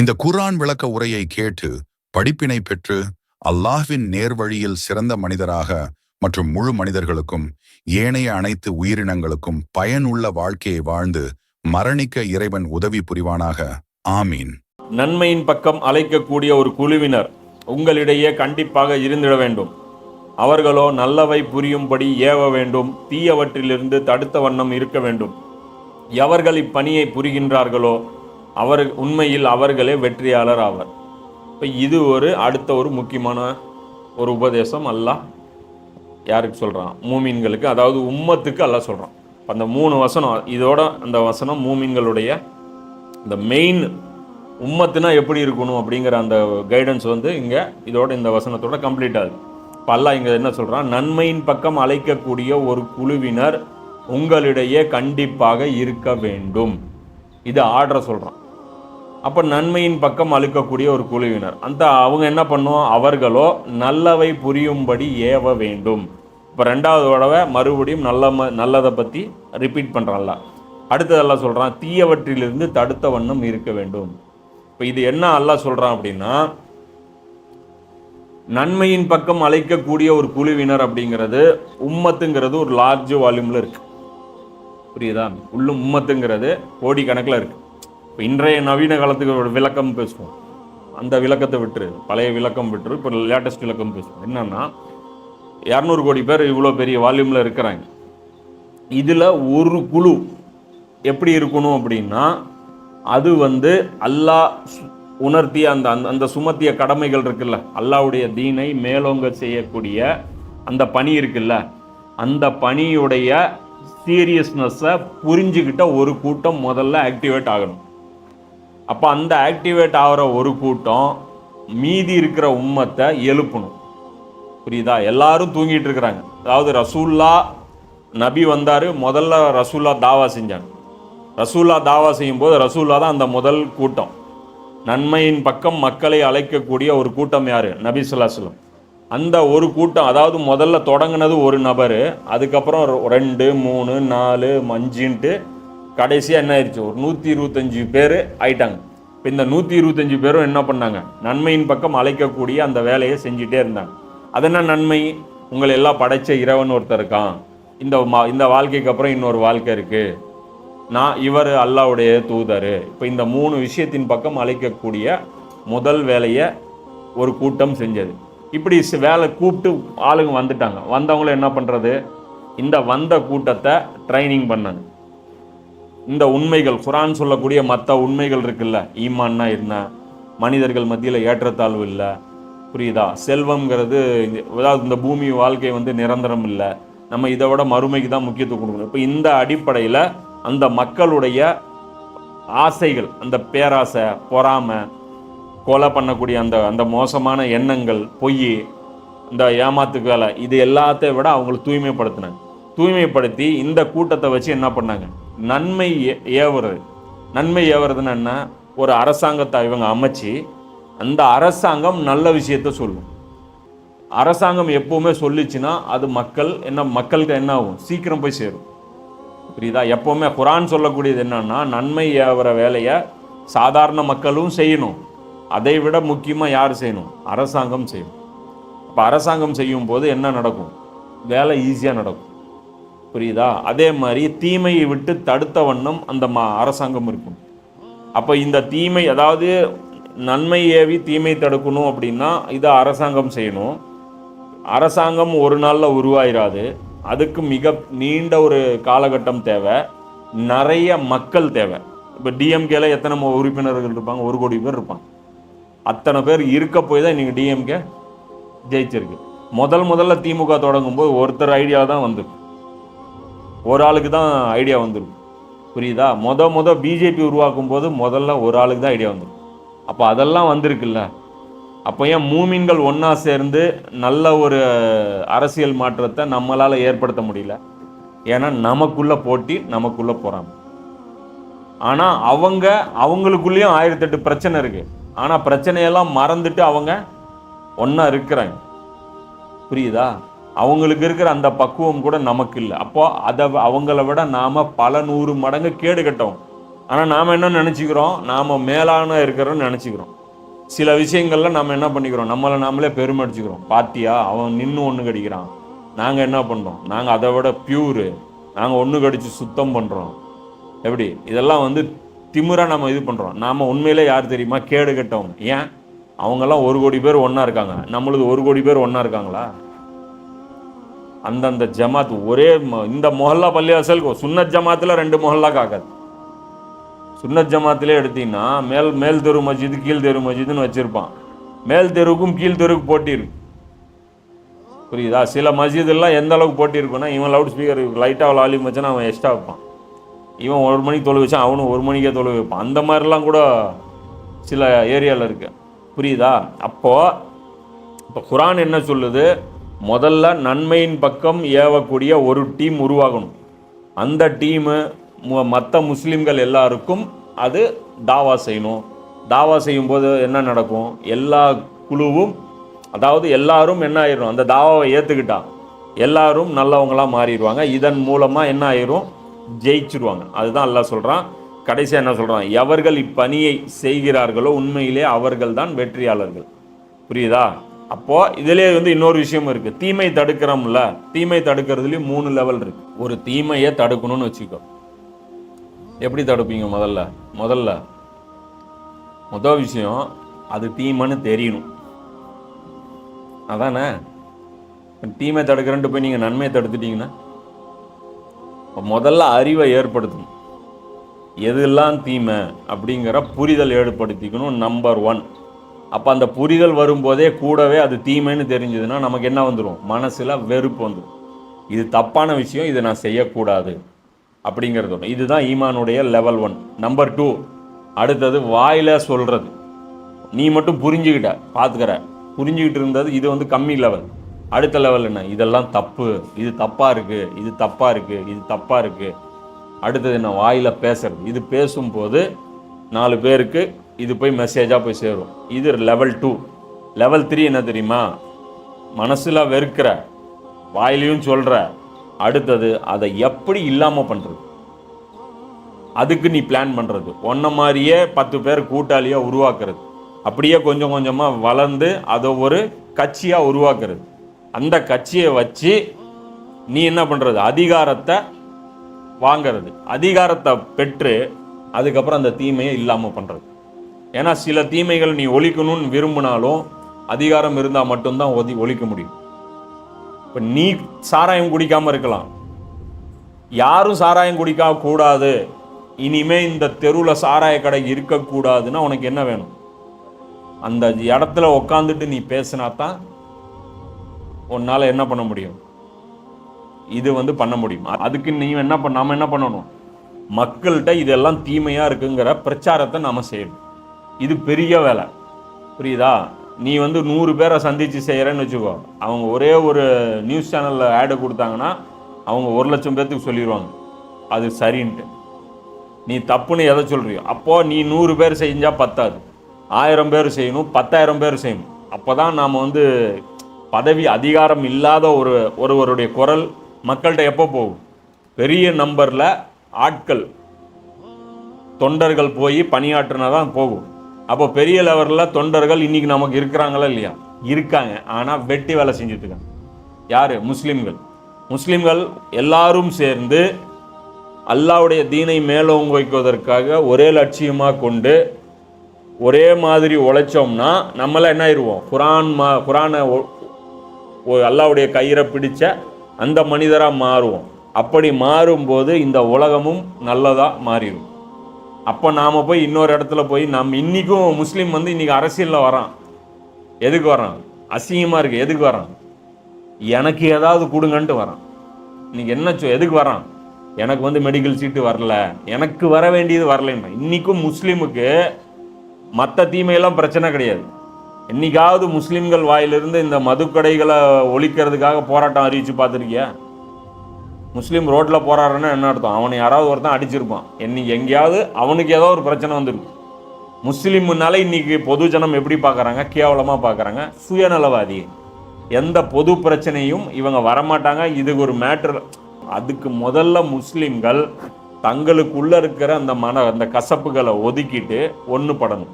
இந்த குர்ஆன் விளக்க உரையை கேட்டு படிப்பினை பெற்று அல்லாஹ்வின் நேர்வழியில் சிறந்த மனிதராக மற்றும் முழு மனிதர்களுக்கும் ஏனைய அனைத்து உயிரினங்களுக்கும் பயனுள்ள வாழ்க்கையை வாழ்ந்து மரணிக்க இறைவன் உதவி புரிவானாக. ஆமீன். நன்மையின் பக்கம் அழைக்கக்கூடிய ஒரு குழுவினர் உங்களிடையே கண்டிப்பாக இருந்திட வேண்டும். அவர்களோ நல்லவை புரியும்படி ஏவ வேண்டும் தீயவற்றிலிருந்து தடுத்த வண்ணம் இருக்க வேண்டும். எவர்கள் இப்பணியை புரிகின்றார்களோ அவர் உண்மையில் அவர்களே வெற்றியாளர் ஆவர். இப்போ இது ஒரு அடுத்த ஒரு முக்கியமான ஒரு உபதேசம் அல்லாஹ் யாருக்கு சொல்கிறான் மூமீன்களுக்கு அதாவது உம்மத்துக்கு அல்லாஹ் சொல்கிறான் அந்த மூணு வசனம் இதோட அந்த வசனம் மூமீன்களுடைய இந்த மெயின் உம்மத்துனா எப்படி இருக்கணும் அப்படிங்கிற அந்த கைடன்ஸ் வந்து இங்கே இதோட இந்த வசனத்தோட கம்ப்ளீட் ஆகுது. இப்போ அல்லாஹ் இங்கே என்ன சொல்கிறான் நன்மையின் பக்கம் அழைக்கக்கூடிய ஒரு குழுவினர் உங்களிடையே கண்டிப்பாக இருக்க வேண்டும். இது ஆர்டரை சொல்கிறான் அப்போ நன்மையின் பக்கம் அழுக்கக்கூடிய ஒரு குழுவினர். அந்த அவங்க என்ன பண்ணுவோம் அவர்களோ நல்லவை புரியும்படி ஏவ வேண்டும். இப்போ ரெண்டாவது தடவை மறுபடியும் நல்ல ம- நல்லதை பற்றி ரிப்பீட் பண்ணுறான்ல அடுத்ததெல்லாம் சொல்கிறான் தீயவற்றிலிருந்து தடுத்த வண்ணம் இருக்க வேண்டும். இப்போ இது என்ன அல்ல சொல்கிறான் அப்படின்னா நன்மையின் பக்கம் அழைக்கக்கூடிய ஒரு குழுவினர் அப்படிங்கிறது உம்மத்துங்கிறது ஒரு லார்ஜ் வால்யூமில் இருக்குது புரியுதா? உள்ளும் உம்மத்துங்கிறது கோடிக்கணக்கில் இருக்குது இன்றைய நவீன காலத்துக்கு ஒரு விளக்கம் பேசுவோம். அந்த விளக்கத்தை விட்டுரு. பழைய விளக்கம் விட்டுரு. இப்போ லேட்டஸ்ட் விளக்கம் பேசுவோம். என்னன்னா இரநூறு கோடி பேர் இவ்வளோ பெரிய வால்யூமில் இருக்கிறாங்க. இதில் ஒரு குழு எப்படி இருக்கணும் அப்படின்னா அது வந்து அல்லாஹ் உணர்த்திய அந்த அந்த அந்த சுமத்திய கடமைகள் இருக்குல்ல. அல்லாவுடைய தீனை மேலோங்க செய்யக்கூடிய அந்த பணி இருக்குல்ல. அந்த பணியுடைய சீரியஸ்னஸை புரிஞ்சுக்கிட்ட ஒரு கூட்டம் முதல்ல ஆக்டிவேட் ஆகணும். அப்போ அந்த ஆக்டிவேட் ஆகிற ஒரு கூட்டம் மீதி இருக்கிற உம்மத்தை எழுப்பணும். புரியுதா? எல்லாரும் தூங்கிட்டு இருக்கிறாங்க. அதாவது ரசூல்லா நபி வந்தார் முதல்ல ரசூல்லா தாவா செஞ்சாங்க. ரசூல்லா தாவா செய்யும்போது ரசூல்லா தான் அந்த முதல் கூட்டம். நன்மையின் பக்கம் மக்களை அழைக்கக்கூடிய ஒரு கூட்டம் யார்? நபி சொல்லாஸ்லம் அந்த ஒரு கூட்டம் அதாவது முதல்ல தொடங்கினது ஒரு நபர் அதுக்கப்புறம் ரெண்டு மூணு நாலு அஞ்சுன்ட்டு கடைசியாக என்ன ஆயிடுச்சு? ஒரு நூற்றி இருபத்தஞ்சு பேர் ஆயிட்டாங்க. இப்போ இந்த நூற்றி இருபத்தஞ்சு பேரும் என்ன பண்ணாங்க? நன்மையின் பக்கம் அழைக்கக்கூடிய அந்த வேலையை செஞ்சுட்டே இருந்தாங்க. அது என்ன நன்மை? உங்களை எல்லாம் படைத்த இறைவன் ஒருத்தர் இருக்கான். இந்த மா- இந்த வாழ்க்கைக்கு அப்புறம் இன்னொரு வாழ்க்கை இருக்குது நான் இவர் அல்லாவுடைய தூதர். இப்போ இந்த மூணு விஷயத்தின் பக்கம் அழைக்கக்கூடிய முதல் வேலையை ஒரு கூட்டம் செஞ்சது. இப்படி வேலை கூப்பிட்டு ஆளுங்க வந்துட்டாங்க. வந்தவங்களும் என்ன பண்ணுறது இந்த வந்த கூட்டத்தை ட்ரைனிங் பண்ணாங்க இந்த உண்மைகள் குரான் சொல்லக்கூடிய மற்ற உண்மைகள் இருக்குல்ல ஈமான்னா என்ன? மனிதர்கள் மத்தியில் ஏற்றத்தாழ்வு இல்லை. புரியுதா? செல்வம்ங்கிறது அதாவது இந்த பூமி வாழ்க்கை வந்து நிரந்தரம் இல்லை. நம்ம இதை விட மறுமைக்கு தான் முக்கியத்துவம் கொடுக்கணும். இப்போ இந்த அடிப்படையில் அந்த மக்களுடைய ஆசைகள் அந்த பேராசை பொறாமை கொலை பண்ணக்கூடிய அந்த அந்த மோசமான எண்ணங்கள் பொய் இந்த ஏமாத்து வேலை இது எல்லாத்தையும் விட அவங்களை தூய்மைப்படுத்தினாங்க தூய்மைப்படுத்தி இந்த கூட்டத்தை வச்சு என்ன பண்ணாங்க? நன்மை ஏ- ஏவுறது. நன்மை ஏவுறதுன்னா என்ன? ஒரு அரசாங்கத்தை இவங்க அமைச்சு அந்த அரசாங்கம் நல்ல விஷயத்த சொல்லும். அரசாங்கம் எப்போவுமே சொல்லிச்சுன்னா அது மக்கள் என்ன மக்கள்கிட்ட என்ன ஆகும்? சீக்கிரம் போய் சேரும். புரியுதா? எப்போவுமே குரான் சொல்லக்கூடியது என்னன்னா நன்மை ஏவுற வேலையை சாதாரண மக்களும் செய்யணும். அதை விட முக்கியமாக யார் செய்யணும்? அரசாங்கம் செய்யணும் அப்போ அரசாங்கம் செய்யும் போது என்ன நடக்கும்? வேலை ஈஸியாக நடக்கும். புரியுதா? அதே மாதிரி தீமையை விட்டு தடுத்த வண்ணம் அந்த மா அரசாங்கம் இருக்கும். அப்போ இந்த தீமை அதாவது நன்மை ஏவி தீமை தடுக்கணும் அப்படின்னா இதை அரசாங்கம் செய்யணும். அரசாங்கம் ஒரு நாளில் உருவாயிராது. அதுக்கு மிக நீண்ட ஒரு காலகட்டம் தேவை. நிறைய மக்கள் தேவை. இப்போ டிஎம்கேல எத்தனை உறுப்பினர்கள் இருப்பாங்க? ஒரு கோடி பேர் இருப்பாங்க. அத்தனை பேர் இருக்க போய் தான் நீங்கள் டிஎம்கே ஜெயிச்சிருக்கு. முதல் முதல்ல திமுக தொடங்கும் போது ஒருத்தர் ஐடியா தான் வந்திருக்கும் ஒரு ஆளுக்கு தான் ஐடியா வந்துடும் புரியுதா? முத முத பிஜேபி உருவாக்கும் போது முதல்ல ஒரு ஆளுக்கு தான் ஐடியா வந்துடும் அப்போ அதெல்லாம் வந்திருக்குல்ல? அப்போ ஏன் மூமின்கள் ஒன்றா சேர்ந்து நல்ல ஒரு அரசியல் மாற்றத்தை நம்மளால் ஏற்படுத்த முடியல? ஏன்னா நமக்குள்ளே போட்டி நமக்குள்ளே போகிறாங்க ஆனால் அவங்க அவங்களுக்குள்ளேயும் ஆயிரத்தெட்டு பிரச்சனை இருக்குது ஆனால் பிரச்சனையெல்லாம் மறந்துட்டு அவங்க ஒன்றா இருக்கிறாங்க. புரியுதா? அவங்களுக்கு இருக்கிற அந்த பக்குவம் கூட நமக்கு இல்லை அப்போ அதை அவங்கள விட நாம் பல நூறு மடங்கு கேடு கட்டோம். ஆனால் நாம் என்ன நினச்சிக்கிறோம்? நாம் மேலான இருக்கிறோன்னு நினச்சிக்கிறோம். சில விஷயங்களில் நம்ம என்ன பண்ணிக்கிறோம்? நம்மளை நாமளே பெருமடிச்சுக்கிறோம். பாத்தியா? அவன் நின்று ஒன்று கடிக்கிறான். நாங்கள் என்ன பண்ணுறோம் நாங்கள் அதை விட பியூரு நாங்கள் ஒன்று கடித்து சுத்தம் பண்ணுறோம் எப்படி? இதெல்லாம் வந்து திமுறாக நம்ம இது பண்ணுறோம் நாம் உண்மையிலே யார் தெரியுமா? கேடு கெட்டவங்க. ஏன்? அவங்கெல்லாம் ஒரு கோடி பேர் ஒன்றா இருக்காங்க. நம்மளது ஒரு கோடி பேர் ஒன்றா இருக்காங்களா? அந்தந்த ஜமாத் ஒரே இந்த மொஹல்லா பள்ளிவாசல் சுன்னத் ஜமாத்தில் ரெண்டு மொஹல்லா காக்காது. சுன்னத் ஜமாத்திலே எடுத்தீங்கன்னா மேல் மேல் தெரு மஸ்ஜிது கீழ் தெரு மஸ்ஜிதுன்னு வச்சுருப்பான். மேல் தெருவுக்கும் கீழ் தெருவுக்கு போட்டி இருக்கு. புரியுதா? சில மஸ்ஜிதெல்லாம் எந்த அளவுக்கு போட்டி இருக்குன்னா இவன் லவுட் ஸ்பீக்கர் லைட்டாக வால்யூம் வச்சானா அவன் எக்ஸ்ட்ரா வைப்பான். இவன் ஒரு மணிக்கு தொலை வச்சான் அவனும் ஒரு மணிக்கே தொலை வைப்பான். அந்த மாதிரிலாம் கூட சில ஏரியாவில் இருக்குது புரியுதா? அப்போது இப்போ குரான் என்ன சொல்லுது? முதல்ல நன்மையின் பக்கம் ஏவக்கூடிய ஒரு டீம் உருவாகணும். அந்த டீமு மற்ற முஸ்லீம்கள் எல்லாருக்கும் அது தாவா செய்யணும். தாவா செய்யும்போது என்ன நடக்கும்? எல்லா குழுவும் அதாவது எல்லாரும் என்ன ஆயிரும்? அந்த தாவாவை ஏற்றுக்கிட்டா எல்லாரும் நல்லவங்களாக மாறிடுவாங்க. இதன் மூலமாக என்ன ஆயிரும்? ஜெயிச்சிருவாங்க. அதுதான் எல்லாம் சொல்கிறான் கடைசியாக என்ன சொல்கிறான் எவர்கள் இப்பணியை செய்கிறார்களோ உண்மையிலே அவர்கள் தான் வெற்றியாளர்கள். புரியுதா? அப்போது இதிலே வந்து இன்னொரு விஷயம் இருக்குது தீமை தடுக்கிறோம்ல தீமை தடுக்கிறதுலேயும் மூணு லெவல் இருக்கு. ஒரு தீமையை தடுக்கணும்னு வச்சுக்கோ. எப்படி தடுப்பீங்க முதல்ல? முதல்ல முதல் விஷயம் அது தீமைன்னு தெரியணும். அதானே? தீமை தடுக்கிறேன்ட்டு போய் நீங்கள் நன்மையை தடுத்துட்டீங்கன்னா முதல்ல அறிவை ஏற்படுத்தணும். எதெல்லாம் தீமை அப்படிங்கிற புரிதல் ஏற்படுத்திக்கணும் நம்பர் ஒன் அப்போ அந்த புரிதல் வரும்போதே கூடவே அது தீமைன்னு தெரிஞ்சதுன்னா நமக்கு என்ன வந்துடும் மனசில் வெறுப்பு வந்துடும் இது தப்பான விஷயம் இதை நான் செய்யக்கூடாது. அப்படிங்கிறது ஒன்று இதுதான் ஈமானுடைய லெவல் ஒன் நம்பர் டூ அடுத்தது வாயில் சொல்கிறது நீ மட்டும் புரிஞ்சுக்கிட்ட பார்த்துக்கிற புரிஞ்சுக்கிட்டு இருந்தது இது வந்து கம்மி லெவல் அடுத்த லெவல் என்ன? இதெல்லாம் தப்பு. இது தப்பாக இருக்குது இது தப்பாக இருக்குது இது தப்பாக இருக்குது அடுத்தது என்ன? வாயில் பேசுறது. இது பேசும்போது நாலு பேருக்கு இது போய் மெசேஜாக போய் சேரும். இது லெவல் டூ லெவல் த்ரீ என்ன தெரியுமா? மனசில் வெறுக்கிற வாயிலையும் சொல்கிற அடுத்தது அதை எப்படி இல்லாமல் பண்ணுறது அதுக்கு நீ பிளான் பண்ணுறது ஒன்றை மாதிரியே பத்து பேர் கூட்டாளியாக உருவாக்குறது. அப்படியே கொஞ்சம் கொஞ்சமாக வளர்ந்து அதை ஒரு கட்சியாக உருவாக்குறது. அந்த கட்சியை வச்சு நீ என்ன பண்ணுறது அதிகாரத்தை வாங்கிறது. அதிகாரத்தை பெற்று அதுக்கப்புறம் அந்த தீமையை இல்லாமல் பண்ணுறது ஏன்னா சில தீமைகள் நீ ஒழிக்கணும்னு விரும்பினாலும் அதிகாரம் இருந்தால் மட்டும்தான் ஒதி ஒழிக்க முடியும். இப்போ நீ சாராயம் குடிக்காமல் இருக்கலாம். யாரும் சாராயம் குடிக்க கூடாது. இனிமே இந்த தெருவில் சாராய கடை இருக்கக்கூடாதுன்னா உனக்கு என்ன வேணும்? அந்த இடத்துல உக்காந்துட்டு நீ பேசினா தான் உன்னால் என்ன பண்ண முடியும்? இது வந்து பண்ண முடியும். அதுக்கு நீ என்ன பண்ண நாம் என்ன பண்ணணும்? மக்கள்கிட்ட இதெல்லாம் தீமையாக இருக்குங்கிற பிரச்சாரத்தை நாம செய்யணும். இது பெரிய வேலை. புரியுதா? நீ வந்து நூறு பேரை சந்தித்து செய்கிறேன்னு வச்சுக்கோ. அவங்க ஒரே ஒரு நியூஸ் சேனலில் ஆடு கொடுத்தாங்கன்னா அவங்க ஒரு லட்சம் பேர்த்துக்கு சொல்லிடுவாங்க அது சரின்ட்டு. நீ தப்புன்னு எதை சொல்கிறியோ அப்போது நீ நூறு பேர் செஞ்சால் பத்தாது. ஆயிரம் பேர் செய்யணும் பத்தாயிரம் பேர் செய்யணும். அப்போ தான் நாம் வந்து பதவி அதிகாரம் இல்லாத ஒரு ஒருவருடைய குரல் மக்கள்கிட்ட எப்போ போகும்? பெரிய நம்பரில் ஆட்கள் தொண்டர்கள் போய் பணியாற்றினா தான் போகும். அப்போ பெரிய லெவலில் தொண்டர்கள் இன்னைக்கு நமக்கு இருக்கிறாங்களா இல்லையா? இருக்காங்க. ஆனால் வெட்டி வேலை செஞ்சுட்டு யார்? முஸ்லீம்கள். முஸ்லீம்கள் எல்லாரும் சேர்ந்து அல்லாவுடைய தீனை மேலோங்க வைக்குவதற்காக ஒரே லட்சியமாக கொண்டு ஒரே மாதிரி உழைச்சோம்னா நம்மளாம் என்ன ஆயிடுவோம் குரான் மா குரானை அல்லாவுடைய கயிறை பிடிச்ச அந்த மனிதராக மாறுவோம். அப்படி மாறும்போது இந்த உலகமும் நல்லதாக மாறிடும். அப்போ நாம் போய் இன்னொரு இடத்துல போய் நம்ம இன்றைக்கும் முஸ்லீம் வந்து இன்றைக்கி அரசியலில் வரான். எதுக்கு வரான்? அசிங்கமாக இருக்குது எதுக்கு வரான்? எனக்கு ஏதாவது கொடுங்கன்ட்டு வரான். இன்னைக்கு என்ன சொ- எதுக்கு வரான்? எனக்கு வந்து மெடிக்கல் சீட்டு வரல. எனக்கு வர வேண்டியது வரலைன்னா இன்றைக்கும் முஸ்லீமுக்கு மற்ற தீமையெல்லாம் பிரச்சனை கிடையாது. என்றைக்காவது முஸ்லீம்கள் வாயிலிருந்து இந்த மதுக்கடைகளை ஒழிக்கிறதுக்காக போராட்டம் அறிவிச்சு பார்த்துருக்கியா? முஸ்லீம் ரோட்டில் போகிறாருன்னா என்ன அர்த்தம்? அவனை யாராவது ஒருத்தன் அடிச்சிருப்பான். இன்னைக்கு எங்கேயாவது அவனுக்கு ஏதோ ஒரு பிரச்சனை வந்திருக்கு. முஸ்லீம்னால இன்னைக்கு பொது ஜனம் எப்படி பார்க்குறாங்க கேவலமாக பார்க்குறாங்க சுயநலவாதி. எந்த பொது பிரச்சனையும் இவங்க வரமாட்டாங்க. இதுக்கு ஒரு மேட்டர் அதுக்கு முதல்ல முஸ்லீம்கள் தங்களுக்குள்ள இருக்கிற அந்த மன அந்த கசப்புகளை ஒதுக்கிட்டு ஒன்றுபடணும்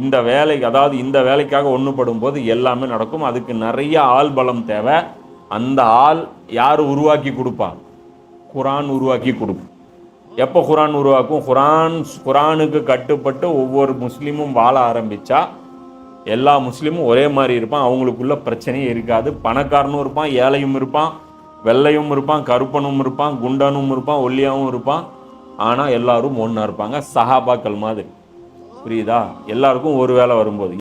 இந்த வேலைக்கு அதாவது இந்த வேலைக்காக ஒன்றுபடும் போது எல்லாமே நடக்கும். அதுக்கு நிறைய ஆள் பலம் தேவை. அந்த ஆள் யார் உருவாக்கி கொடுப்பா? குரான் உருவாக்கி கொடுக்கும் எப்போ குரான் உருவாக்கும்? குரான் குரானுக்கு கட்டுப்பட்டு ஒவ்வொரு முஸ்லீமும் வாழ ஆரம்பித்தா எல்லா முஸ்லீமும் ஒரே மாதிரி இருப்பான். அவங்களுக்குள்ள பிரச்சனையே இருக்காது. பணக்காரனும் இருப்பான் ஏழையும் இருப்பான் வெள்ளையும் இருப்பான் கருப்பனும் இருப்பான் குண்டனும் இருப்பான் ஒல்லியாவும் இருப்பான். ஆனால் எல்லாரும் ஒன்றா இருப்பாங்க. சஹாபாக்கள் மாதிரி. புரியுதா? எல்லாருக்கும் ஒரு வேளை வரும்போது.